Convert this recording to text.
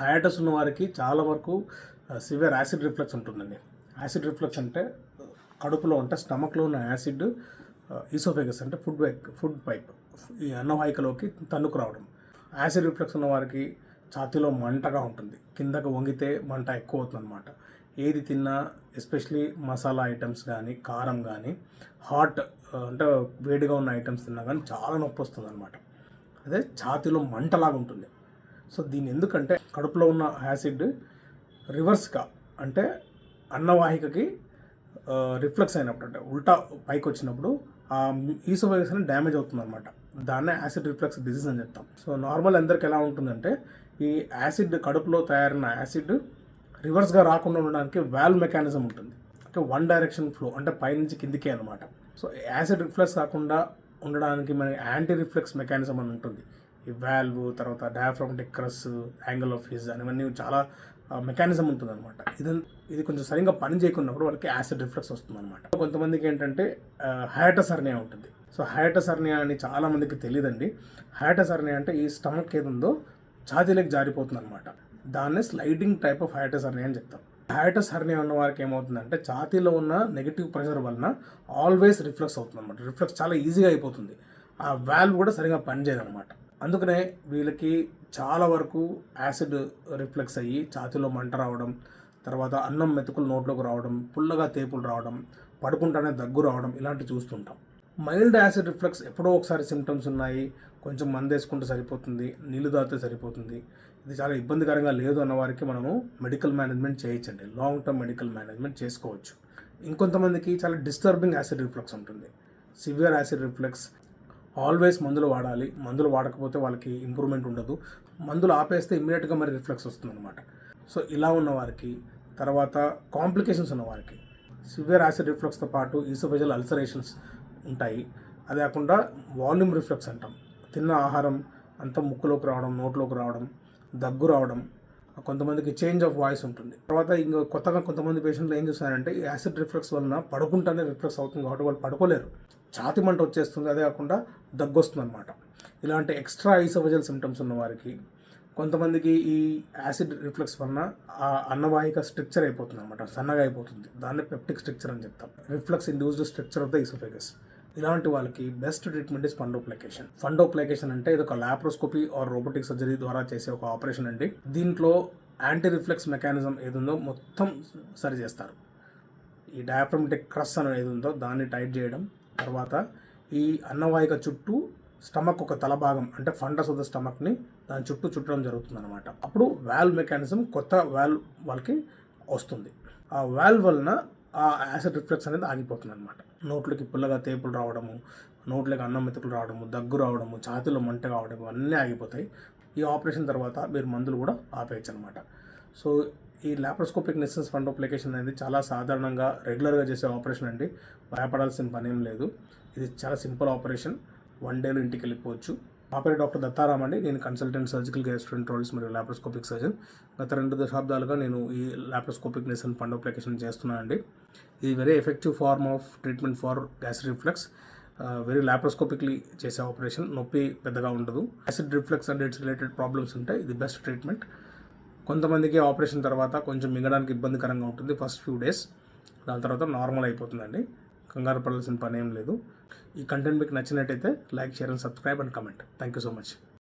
Hiatus ఉన్న వారికి చాలా వరకు సివియర్ యాసిడ్ రిఫ్లెక్స్ ఉంటుందండి. యాసిడ్ రిఫ్లెక్స్ అంటే కడుపులో ఉంటే స్టమక్లో ఉన్న యాసిడ్ ఈసోఫెగస్ అంటే ఫుడ్ పైప్ ఫుడ్ పైప్ ఈ అన్నవాహికలోకి తన్నుకు రావడం. యాసిడ్ రిఫ్లెక్స్ ఉన్న వారికి ఛాతీలో మంటగా ఉంటుంది. కిందకు వంగితే మంట ఎక్కువ అవుతుందన్నమాట ఏది తిన్నా ఎస్పెషలీ మసాలా ఐటమ్స్ కానీ కారం కానీ హాట్ అంటే వేడిగా ఉన్న ఐటమ్స్ తిన్నా కానీ చాలా నొప్పి వస్తుంది అనమాట అదే ఛాతీలో మంటలాగా ఉంటుంది. సో దీని ఎందుకంటే కడుపులో ఉన్న యాసిడ్ రివర్స్గా అంటే అన్నవాహికకి రిఫ్లెక్స్ అయినప్పుడు అంటే ఉల్టా పైకి వచ్చినప్పుడు ఆ ఈసోఫైగస్ అనేది డ్యామేజ్ అవుతుందన్నమాట. దాన్నే యాసిడ్ రిఫ్లెక్స్ డిసీజ్ అని చెప్తాం. సో నార్మల్ అందరికి ఎలా ఉంటుందంటే ఈ యాసిడ్ కడుపులో తయారైన యాసిడ్ రివర్స్గా రాకుండా ఉండడానికి వాల్వ్ మెకానిజం ఉంటుంది. అంటే వన్ డైరెక్షన్ ఫ్లో అంటే పైనుంచి కిందికే అనమాట సో యాసిడ్ రిఫ్లెక్స్ కాకుండా ఉండడానికి మన యాంటీ రిఫ్లెక్స్ మెకానిజం అని ఉంటుంది. ఈ వాల్వ్ తర్వాత diaphragm crus angle of His అనేవన్నీ చాలా మెకానిజం ఉంటుంది అనమాట ఇది ఇది కొంచెం సరిగ్గా పని చేయకున్నప్పుడు వాళ్ళకి యాసిడ్ రిఫ్లెక్స్ వస్తుంది అనమాట కొంతమందికి ఏంటంటే హయాటస్ అర్నియా ఉంటుంది. సో హయాటస్ అర్నియా అని చాలామందికి తెలియదండి. హయాటస్ అర్నియా అంటే ఈ స్టమక్ ఏదుందో ఉందో ఛాతీలోకి జారిపోతుంది అనమాట దాన్నే sliding type of hiatus hernia అని చెప్తాం. హయాటస్ హర్నియా ఉన్న వారికి ఏమవుతుందంటే ఛాతీలో ఉన్న నెగిటివ్ ప్రెషర్ వలన ఆల్వేస్ రిఫ్లెక్స్ అవుతుంది అనమాట రిఫ్లెక్స్ చాలా ఈజీగా అయిపోతుంది. ఆ వాల్వ్ కూడా సరిగా పనిచేయదు అనమాట అందుకనే వీళ్ళకి చాలా వరకు యాసిడ్ రిఫ్లెక్స్ అయ్యి ఛాతీలో మంట రావడం తర్వాత అన్నం మెతుకులు నోట్లోకి రావడం పుల్లగా తేపులు రావడం పడుకుంటానే దగ్గు రావడం ఇలాంటివి చూస్తుంటాం. మైల్డ్ యాసిడ్ రిఫ్లెక్స్ ఎప్పుడో ఒకసారి సిమ్టమ్స్ ఉన్నాయి కొంచెం మందు వేసుకుంటే సరిపోతుంది నీళ్ళు తాగితే సరిపోతుంది. ఇది చాలా ఇబ్బందికరంగా లేదు అన్న వారికి మనము మెడికల్ మేనేజ్మెంట్ చేయొచ్చండి లాంగ్ టర్మ్ మెడికల్ మేనేజ్మెంట్ చేసుకోవచ్చు. ఇంకొంతమందికి చాలా డిస్టర్బింగ్ యాసిడ్ రిఫ్లెక్స్ ఉంటుంది. సివియర్ యాసిడ్ రిఫ్లెక్స్ ఆల్వేస్ మందులు వాడాలి. మందులు వాడకపోతే వాళ్ళకి ఇంప్రూవ్మెంట్ ఉండదు. మందులు ఆపేస్తే ఇమ్మీడియట్గా మరి రిఫ్లెక్స్ వస్తుంది అనమాట సో ఇలా ఉన్న వారికి తర్వాత కాంప్లికేషన్స్ ఉన్న వారికి సివియర్ యాసిడ్ రిఫ్లెక్స్తో పాటు ఈసోఫెజల్ అల్సరేషన్స్ ఉంటాయి. అదే కాకుండా వాల్యూమ్ రిఫ్లెక్స్ అంటాం. తిన్న ఆహారం అంతా ముక్కులోకి రావడం నోట్లోకి రావడం దగ్గు రావడం కొంతమందికి చేంజ్ ఆఫ్ వాయిస్ ఉంటుంది. తర్వాత ఇంకా కొత్తగా కొంతమంది పేషెంట్లు ఏం చేస్తారంటే ఈ యాసిడ్ రిఫ్లెక్స్ వలన పడుకుంటానే రిఫ్లెక్స్ అవుతుంది కాబట్టి వాళ్ళు పడుకోలేరు. ఛాతి మంట వచ్చేస్తుంది అదే కాకుండా దగ్గు వస్తుంది అనమాట ఇలాంటి ఎక్స్ట్రా ఐసోఫజల్ సిమ్టమ్స్ ఉన్న వారికి కొంతమందికి ఈ యాసిడ్ రిఫ్లెక్స్ వలన ఆ అన్నవాహిక స్ట్రక్చర్ అయిపోతుంది అనమాట సన్నగా అయిపోతుంది. దాన్ని పెప్టిక్ స్ట్రక్చర్ అని చెప్తాం. Reflux induced stricture of the oesophagus ఇలాంటి వాళ్ళకి best treatment is fundoplication fundoplication అంటే ఇది ఒక లాప్రోస్కోపీ ఆర్ రోబోటిక్ సర్జరీ ద్వారా చేసే ఒక ఆపరేషన్ అండి. దీంట్లో యాంటీ రిఫ్లెక్స్ మెకానిజం ఏదుందో మొత్తం సరి చేస్తారు. ఈ డయాఫ్రమటిక్ క్రస్ అనేది ఏదుందో ఉందో దాన్ని టైట్ చేయడం తర్వాత ఈ అన్నవాహిక చుట్టూ స్టమక్ ఒక తల భాగం అంటే ఫండస్ ఆఫ్ ద స్టమక్ని దాని చుట్టూ చుట్టడం జరుగుతుంది అనమాట అప్పుడు వాల్వ్ మెకానిజం కొత్త వాల్వ్ వాళ్ళకి వస్తుంది. ఆ వాల్వ్ వలన ఆ యాసిడ్ రిఫ్లెక్స్ అనేది ఆగిపోతుంది అనమాట నోట్లకి పుల్లగా తేపులు రావడము నోట్లకి అన్నం మెతుకులు రావడము దగ్గు రావడము ఛాతీలో మంట కావడము అన్నీ ఆగిపోతాయి. ఈ ఆపరేషన్ తర్వాత మీరు మందులు కూడా ఆపేయచ్చు అనమాట సో ఈ లాప్రోస్కోపిక్ నెసెన్స్ ఫండోప్లికేషన్ అనేది చాలా సాధారణంగా రెగ్యులర్గా చేసే ఆపరేషన్ అండి. భయపడాల్సిన పని ఏం లేదు. ఇది చాలా సింపుల్ ఆపరేషన్. వన్ డేలో ఇంటికి వెళ్ళిపోవచ్చు నా పేరు డాక్టర్ దత్తారాం అండి. నేను కన్సల్టెంట్ సర్జికల్ గ్యాస్ట్రెంట్రాలజిస్ట్ మరియు లాప్రోస్కోపిక్ సర్జన్ గత రెండు దశాబ్దాలుగా నేను ఈ లాప్రోస్కోపిక్ నెసన్ ఫండోప్లికేషన్ చేస్తున్నానండి. ఇది very effective form of treatment for gas reflux very laparoscopically చేసే ఆపరేషన్ నొప్పి పెద్దగా ఉండదు. Acid reflux and its related problems ఉంటాయి. ఇది బెస్ట్ ట్రీట్మెంట్ కొంతమందికి ఆపరేషన్ తర్వాత కొంచెం మింగడానికి ఇబ్బందికరంగా ఉంటుంది. ఫస్ట్ ఫ్యూ డేస్ దాని తర్వాత నార్మల్ అయిపోతుందండి. కంగారు పడాల్సిన పని ఏం లేదు. ఈ కంటెంట్ మీకు నచ్చినట్టయితే like share and subscribe and comment. Thank you so much